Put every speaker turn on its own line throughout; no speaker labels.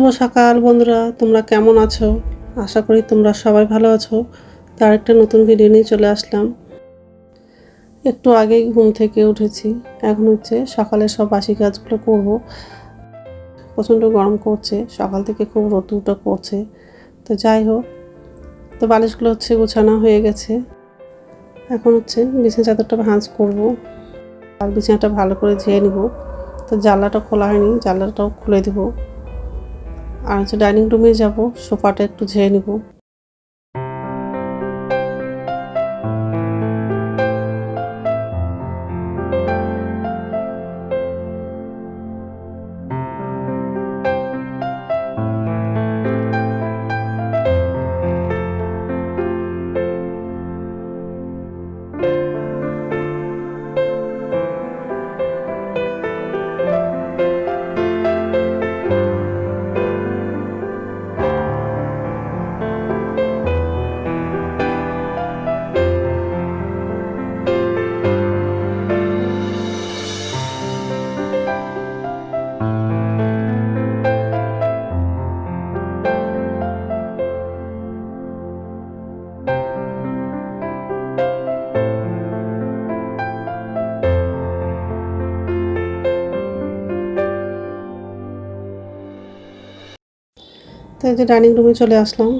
শুভ সকাল বন্ধুরা, তোমরা কেমন আছো? আশা করি তোমরা সবাই ভালো আছো। তার একটা নতুন ভিডিও নিয়ে চলে আসলাম। একটু আগেই ঘুম থেকে উঠেছি। এখন হচ্ছে সকালে সব বাসি কাজগুলো করব। প্রচণ্ড গরম করছে। সকাল থেকে খুব রোদ্দুরটা করছে তো যাই হোক, তো বালিশগুলো হচ্ছে গোছানো হয়ে গেছে। এখন হচ্ছে বিছানা চাদরটা ভাঁজ করব। আর বিছানাটা ভালো করে ধুয়ে নিব। তো জানলাটা খোলা হয়নি, জানলাটাও খুলে দেবো। আর হচ্ছে ডাইনিং রুমে যাব সোফাটা একটু ঝেড়ে নিব। তো এই যে ডাইনিং রুমে চলে আসলাম।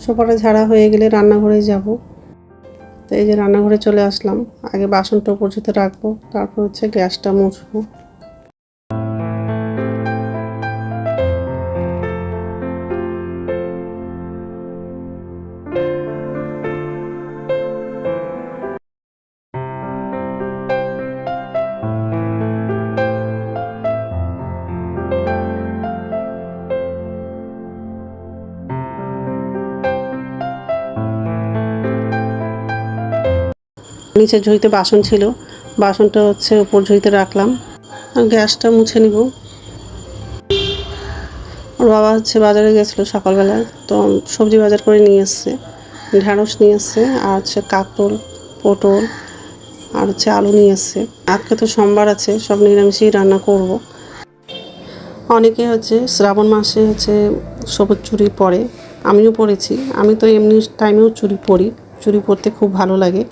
সোফাটা ঝাড়া হয়ে গেলে রান্নাঘরে যাব। তো এই যে রান্নাঘরে চলে আসলাম। আগে বাসনটা পর্যন্ত রাখব, তারপর হচ্ছে গ্যাসটা মুছবো। নিচে ঝুঁইতে বাসন ছিল। বাসনটা হচ্ছে উপর ঝুঁইতে রাখলাম। আর গ্যাসটা মুছে নিব। ওর বাবা হচ্ছে বাজারে গেছিল সকালবেলা, তো সবজি বাজার করে নিয়ে এসছে। ঢ্যাঁড়স নিয়ে এসছে, আর হচ্ছে কাকল পটল, আর হচ্ছে আলু নিয়ে এসছে। আজকে তো সোমবার আছে, সব নিরামিষই রান্না করব। অনেকে হচ্ছে শ্রাবণ মাসে হচ্ছে সবুজ চুরি পরে। আমিও পরেছি। আমি তো এমনি টাইমেও চুরি পরি। চুরি পরতে খুব ভালো লাগে।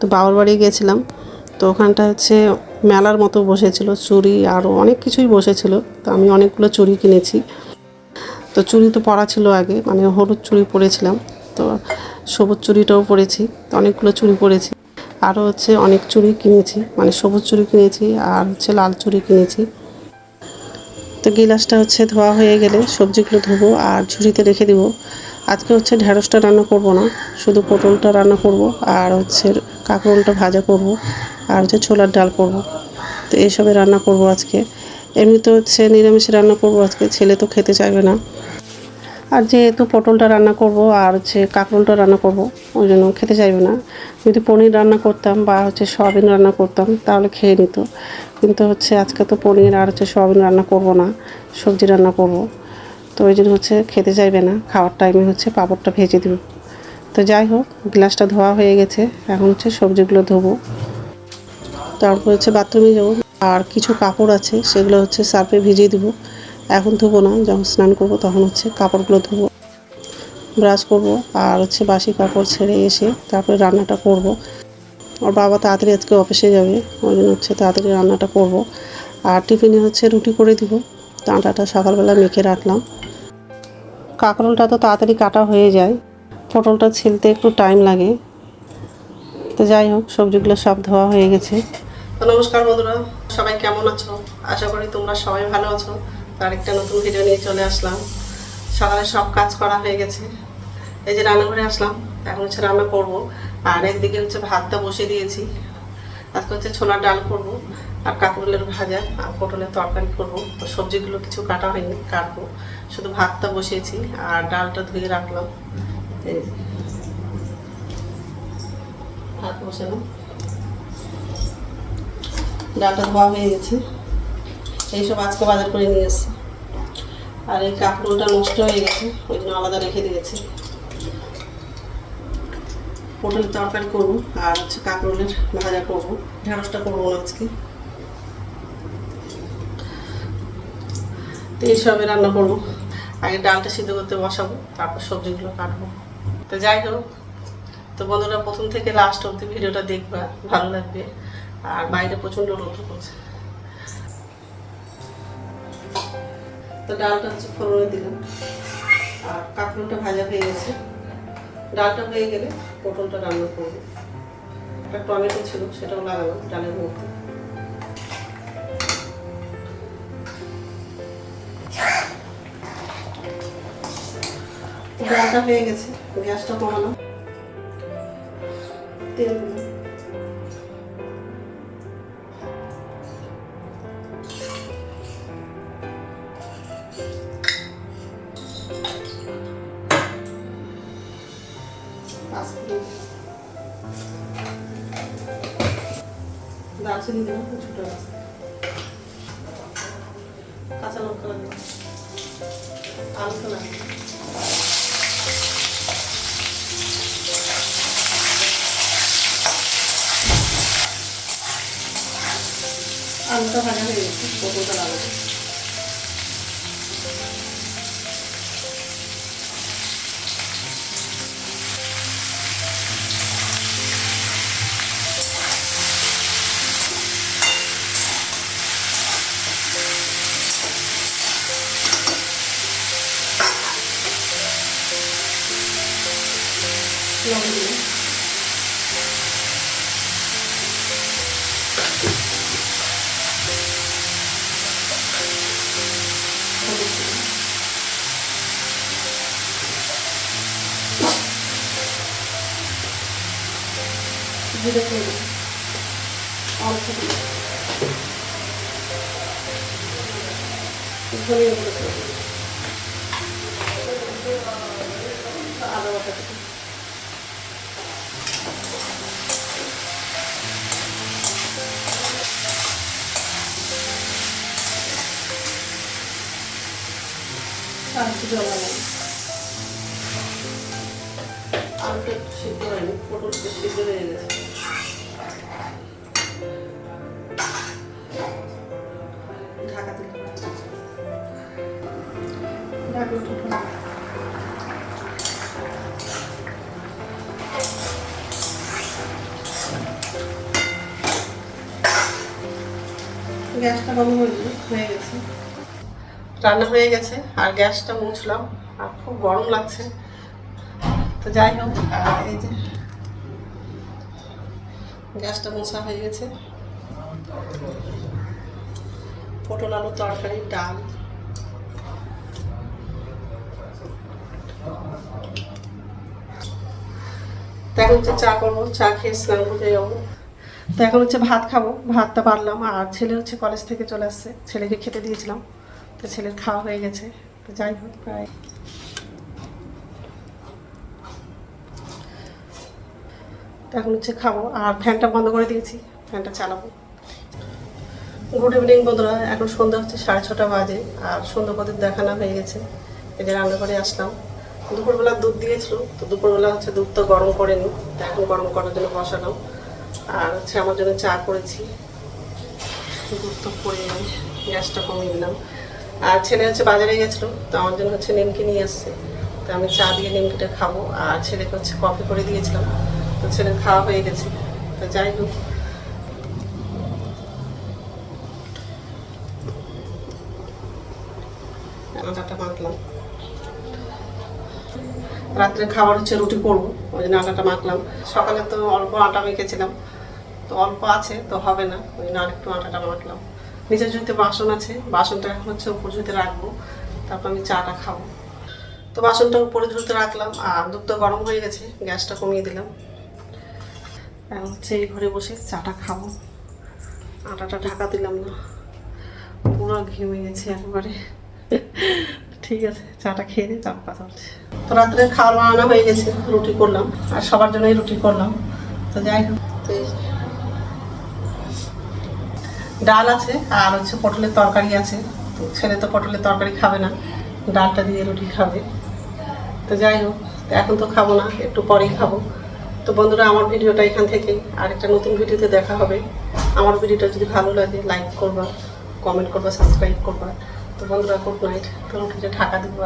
তো বাবার বাড়ি গেছিলাম। তো ওখানটা হচ্ছে মেলার মতো বসেছিল, চুড়ি আরও অনেক কিছুই বসেছিল। তো আমি অনেকগুলো চুড়ি কিনেছি। তো চুড়ি তো পরা ছিল আগে মানে হলুদ চুড়ি পরেছিলাম। তো সবুজ চুড়িটাও পরেছি, তো অনেকগুলো চুড়ি পরেছি। আরও হচ্ছে অনেক চুড়ি কিনেছি মানে সবুজ চুড়ি কিনেছি আর হচ্ছে লাল চুড়ি কিনেছি। তো গিলাসটা হচ্ছে ধোয়া হয়ে গেলে সবজিগুলো ধুবো আর ঝুড়িতে রেখে দিব। আজকে হচ্ছে ঢ্যাঁড়সটা রান্না করব না, শুধু পটলটা রান্না করব আর হচ্ছে কাঁকরোলটা ভাজা করব আর হচ্ছে ছোলার ডাল করব। তো এইসবে রান্না করব আজকে। এমনিতে হচ্ছে নিরামিষে রান্না করব আজকে, ছেলে তো খেতে চাইবে না। আর যেহেতু পটলটা রান্না করব আর হচ্ছে কাঁকরোলটা রান্না করব, ওই জন্য খেতে চাইবে না। যদি পনির রান্না করতাম বা হচ্ছে সয়াবিন রান্না করতাম, তাহলে খেয়ে নিত। কিন্তু হচ্ছে আজকে তো পনির আর হচ্ছে সয়াবিন রান্না করব না, সবজি রান্না করব। তো ওই জন্য হচ্ছে খেতে চাইবে না, খাওয়ার টাইমে হচ্ছে পাঁপড়টা ভেজে দেব। তো যাই হোক, গ্লাসটা ধোয়া হয়ে গেছে, এখন হচ্ছে সবজিগুলো ধোবো। তারপর হচ্ছে বাথরুমে যাব। আর কিছু কাপড় আছে, সেগুলো হচ্ছে সার্ফে ভিজিয়ে দেবো। এখন ধোবো না, যখন স্নান করব তখন হচ্ছে কাপড়গুলো ধোবো। ব্রাশ করব, আর হচ্ছে বাসি কাপড় ছেড়ে এসে তারপরে রান্নাটা করব। ওর বাবা তাড়াতাড়ি আজকে অফিসে যাবে, ওই জন্য হচ্ছে তাড়াতাড়ি রান্নাটা করব। আর টিফিনে হচ্ছে রুটি করে দিব। তো আটাটা সকালবেলা মেখে রাখলাম। কাঁকরোলটা তো তাড়াতাড়ি কাটা হয়ে যায়। পটলটা ছিলতে একটু টাইম লাগে। তো যাই হোক, সবজিগুলো সব ধোয়া হয়ে গেছে। তো নমস্কার বন্ধুরা, সবাই কেমন আছো? আশা করি তোমরা সবাই ভালো আছো। তার একটা নতুন ভিডিও নিয়ে চলে আসলাম। সকালে সব কাজ করা হয়ে গেছে। এই যে রান্নাঘরে আসলাম, এখন হচ্ছে রান্না করব। আর একদিকে হচ্ছে ভাতটা বসিয়ে দিয়েছি। আজকে হচ্ছে ছোলার ডাল করব, আর কাঁকরোলের ভাজা, আর পটলের তরকারি করব। তো সবজিগুলো কিছু কাটা হয়নি, কাটবো। শুধু ভাতটা বসিয়েছি, আর ডালটা ধুয়ে রাখলাম। ভাত বসালাম। ডালটা ধোয়া হয়ে গেছে। এইসব আজকে বাজার করে নিয়ে এসেছি। আর এই কাঁকরোলটা নষ্ট হয়ে গেছে, ওই জন্য আলাদা রেখে দিয়েছি। পটলের তরকারি করব আর হচ্ছে কাঁকরোলের ভাজা করব, ঢেঁড়সটা করব আজকে। তো এইসবে রান্না করব। আগে ডালটা সিদ্ধ করতে বসাবো, তারপর সবজিগুলো কাটবো। তো যাই হোক, তো বন্ধুরা প্রথম থেকে লাস্ট অব্দি ভিডিওটা দেখবা, ভালো লাগবে। আর বাইরে প্রচণ্ড রোদ করছে তো ডালটা হচ্ছে ফোড়নে দিলাম। আর কাঁকড়োটা ভাজা হয়ে গেছে। ডালটা হয়ে গেলে পটলটা রান্না করব। একটা টমেটো ছিল সেটাও লাগাবো ডালের মধ্যে। ডালটা হয়ে গেছে, গ্যাসটা কমানো। তেল দিলাম দারচিনি দিলাম কিছুটা কাঁচা লঙ্কা লাগবে আলু লাগবে আলুটা ভাজা হয়ে গেছে পটলটা লাগাবো লবণ দিলাম জিরে দিলাম অল্প ধনিয়া গুঁড়ো আদা বাটা দিলাম আর একটু আলুটা হয়নি হয়ে গেছে। ঢাকা। গ্যাসটা বন্ধ হয়ে গেছে। রান্না হয়ে গেছে, আর গ্যাসটা মুছলাম, আর খুব গরম লাগছে। তো যাই হোক এই যে গ্যাসটা মোছা হয়ে গেছে। পটল আলুর তরকারি, ডাল। এখন হচ্ছে চা করব, চা খেয়ে স্নান করতে যাব। তো এখন হচ্ছে ভাত খাব, ভাতটা পারলাম, আর ছেলে হচ্ছে কলেজ থেকে চলে আসছে, ছেলেকে খেতে দিয়েছিলাম। তো ছেলের খাওয়া হয়ে গেছে। তো যাই হোক, প্রায়। এখন হচ্ছে খাব। আর ফ্যানটা বন্ধ করে দিয়েছি। ফ্যানটা চালাবো। গুড ইভিনিং বন্ধুরা। এখন সন্ধ্যা হচ্ছে সাড়ে ছটা বাজে। আর সন্ধ্যা পথে দেখানো হয়ে গেছে। যে রান্না করে আসলাম। দুপুরবেলা দুধ দিয়েছিল। তো দুপুরবেলা হচ্ছে দুধ তো গরম করেনি। তো এখন গরম করার জন্য বসালাম। আর হচ্ছে আমার জন্য চা করেছি। দুধ তো যাবে গ্যাসটা কমিয়ে দিলাম আর ছেলে হচ্ছে বাজারে গেছিল, তো আমার জন্য হচ্ছে নিমকি নিয়ে আসছে। তো আমি চা দিয়ে নিমকিটা খাব, আর ছেলেকে হচ্ছে কফি করে দিয়েছিলাম। তো ছেলে খাওয়া হয়ে গেছে। তো যাই হোক। আটাটা মাখলাম। রাত্রে খাবার হচ্ছে রুটি করব, ওই জন্য আটাটা মাখলাম। সকালে তো অল্প আটা মেখেছিলাম, তো অল্প আছে, তো হবে না। ওই জন্য আরেকটু আটাটা মাখলাম। নিচের জুড়িতে বাসন আছে, বাসনটা এখন হচ্ছে উপর জুড়িতে রাখব। তারপর আমি চাটা খাব। তো বাসনটা উপরে জুড়িতে রাখলাম, আর দুধ তো গরম হয়ে গেছে, গ্যাসটা কমিয়ে দিলাম। এখন হচ্ছে এই ঘরে বসে চাটা খাব। আটাটা ঢাকা দিলাম না, পুরো ঘেমে গেছে একবারে। ঠিক আছে চাটা খেয়ে দিয়ে চাপ কথা হচ্ছে তো রাত্রে খাওয়া বানানো হয়ে গেছে, রুটি করলাম, আর সবার জন্যই রুটি করলাম। তো যাই হোক, তো ডাল আছে আর হচ্ছে পটলের তরকারি আছে। তো ছেলে তো পটলের তরকারি খাবে না, ডালটা দিয়ে রুটি খাবে। তো যাই হোক, এখন তো খাব না, একটু পরেই খাব। তো বন্ধুরা, আমার ভিডিওটা এখান থেকে আর একটা নতুন ভিডিওতে দেখা হবে। আমার ভিডিওটা যদি ভালো লাগে লাইক করবা কমেন্ট করবা সাবস্ক্রাইব করবা। তো বন্ধুরা গুড নাইট তো উঠে ঢাকা দিব